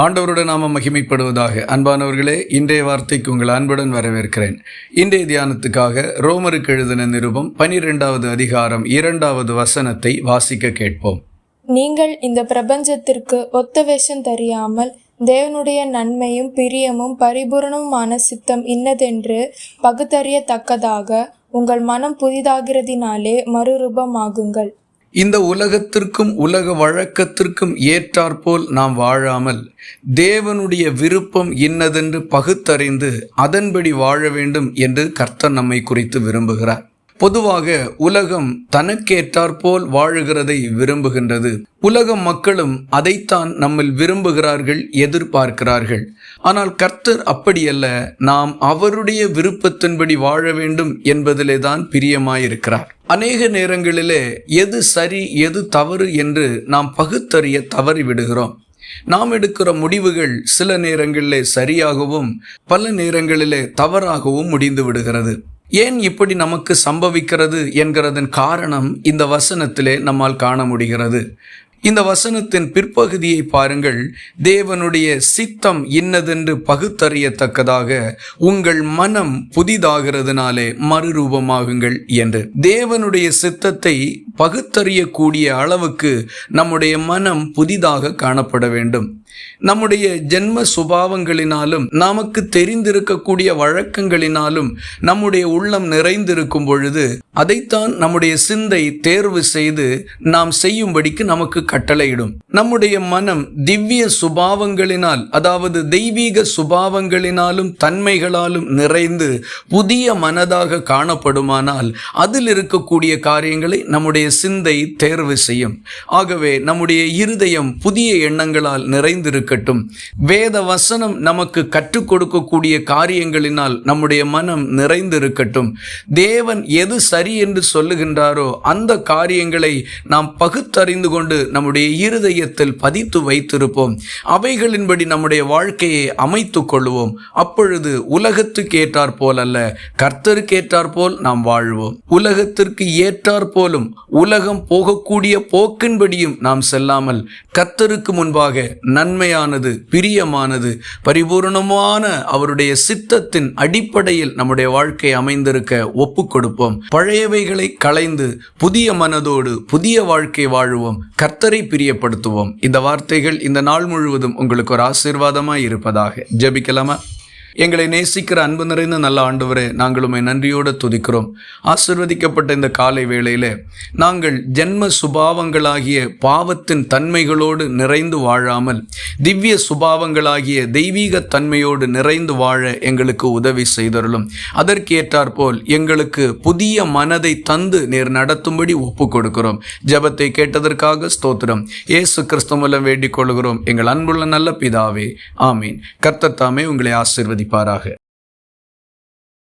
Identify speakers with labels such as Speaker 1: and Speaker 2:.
Speaker 1: ஆண்டவருடைய நாம மகிமைப்படுவதாக. அன்பானவர்களே இன்றைய வார்த்தைக்கு உங்கள் அன்புடன் வரவேற்கிறேன். இன்றைய தியானத்துக்காக ரோமருக்கு எழுதின நிருபம் பனிரெண்டாவது அதிகாரம் இரண்டாவது வசனத்தை வாசிக்க கேட்போம்.
Speaker 2: நீங்கள் இந்த பிரபஞ்சத்திற்கு ஒத்த வேஷம் தெரியாமல் தேவனுடைய நன்மையும் பிரியமும் பரிபூரணமுமான சித்தம் இன்னதென்று பகுத்தறியத்தக்கதாக உங்கள் மனம் புதிதாகிறதினாலே மறுரூபமாகுங்கள்.
Speaker 1: இந்த உலகத்திற்கும் உலக வழக்கத்திற்கும் ஏற்றாற்போல் நாம் வாழாமல் தேவனுடைய விருப்பம் இன்னதென்று பகுத்தறிந்து அதன்படி வாழ வேண்டும் என்று கர்த்தர் நம்மை குறித்து விரும்புகிறார். பொதுவாக உலகம் தனக்கேற்றாற்போல் வாழுகிறதை விரும்புகின்றது. உலக மக்களும் அதைத்தான் நம்மில் விரும்புகிறார்கள் எதிர்பார்க்கிறார்கள். ஆனால் கர்த்தர் அப்படியல்ல நாம் அவருடைய விருப்பத்தின்படி வாழ வேண்டும் என்பதிலே தான் பிரியமாயிருக்கிறார். அநேக நேரங்களிலே எது சரி எது தவறு என்று நாம் பகுத்தறிய தவறி விடுகிறோம் நாம் எடுக்கிற முடிவுகள் சில நேரங்களிலே சரியாகவும் பல நேரங்களிலே தவறாகவும் முடிந்து விடுகிறது ஏன் இப்படி நமக்கு சம்பவிக்கிறது என்கிறதன் காரணம் இந்த வசனத்திலே நம்மால் காண முடிகிறது. இந்த வசனத்தின் பிற்பகுதியை பாருங்கள். தேவனுடைய சித்தம் இன்னதென்று பகுத்தறியத்தக்கதாக உங்கள் மனம் புதிதாகிறதுனாலே மறுரூபமாகுங்கள் என்று. தேவனுடைய சித்தத்தை பகுத்தறியக்கூடிய அளவுக்கு நம்முடைய மனம் புதிதாக காணப்பட வேண்டும். நம்முடைய ஜென்ம சுபாவங்களினாலும் நமக்கு தெரிந்திருக்கக்கூடிய வழக்கங்களினாலும் நம்முடைய உள்ளம் நிறைந்திருக்கும் பொழுது அதைத்தான் நம்முடைய சிந்தை தேர்வு செய்து நாம் செய்யும்படிக்கு நமக்கு கட்டளையிடும். நம்முடைய மனம் திவ்ய சுபாவங்களினால் அதாவது தெய்வீக சுபாவங்களினாலும் தன்மைகளாலும் நிறைந்து புதிய மனதாக காணப்படுமானால் அதில் இருக்கக்கூடிய காரியங்களை நம்முடைய சிந்தை தேர்வு செய்யும். ஆகவே நம்முடைய இருதயம் புதிய எண்ணங்களால் நிறைந்திருக்கட்டும். வேத வசனம் நமக்கு கற்றுக் கொடுக்கக்கூடிய காரியங்களினால் நம்முடைய மனம் நிறைந்திருக்கட்டும். தேவன் எது சரி சரி என்று சொல்லுகின்றாரோ அந்த காரியங்களை நாம் பகுத்தறிந்து கொண்டு நம்முடைய இருதயத்தில் பதித்து வைத்திருப்போம். அவைகளின்படி நம்முடைய வாழ்க்கையை அமைத்து கொள்வோம் அப்பொழுது உலகத்துக்கு ஏற்றாற் போல் அல்ல கர்த்தருக்கு ஏற்றாற் போல் நாம் வாழ்வோம். உலகத்திற்கு ஏற்றாற் போலும் உலகம் போகக்கூடிய போக்கின்படியும் நாம் செல்லாமல் கர்த்தருக்கு முன்பாக நன்மையானது பிரியமானது பரிபூர்ணமான அவருடைய சித்தத்தின் அடிப்படையில் நம்முடைய வாழ்க்கை அமைந்திருக்க ஒப்பு கொடுப்போம். பழைய பழையவைகளை களைந்து புதிய மனதோடு புதிய வாழ்க்கை வாழுவோம். கர்த்தரை பிரியப்படுத்துவோம். இந்த வார்த்தைகள் இந்த நாள் முழுவதும் உங்களுக்கு ஒரு ஆசீர்வாதமாக இருப்பதாக ஜபிக்கலாமா? எங்களை நேசிக்கிற அன்பு நிறைந்த நல்ல ஆண்டவரே நாங்கள் உம்மை நன்றியோடு துதிக்கிறோம். ஆசிர்வதிக்கப்பட்ட இந்த காலை வேளையிலே நாங்கள் ஜென்ம சுபாவங்களாகிய பாவத்தின் தன்மைகளோடு நிறைந்து வாழாமல் திவ்ய சுபாவங்களாகிய தெய்வீக தன்மையோடு நிறைந்து வாழ எங்களுக்கு உதவி செய்தருளும். அதற்கேற்றாற்போல் எங்களுக்கு புதிய மனதை தந்து நேர் நடத்தும்படி ஒப்பு கொடுக்கிறோம். ஜெபத்தை கேட்டதற்காக ஸ்தோத்திரம். இயேசு கிறிஸ்து மூலம் வேண்டிக் கொள்கிறோம். எங்கள் அன்புள்ள நல்ல பிதாவே ஆமீன். கர்த்தத்தாமே உங்களை ஆசிர்வதி ஆசிர்வதிப்பாராக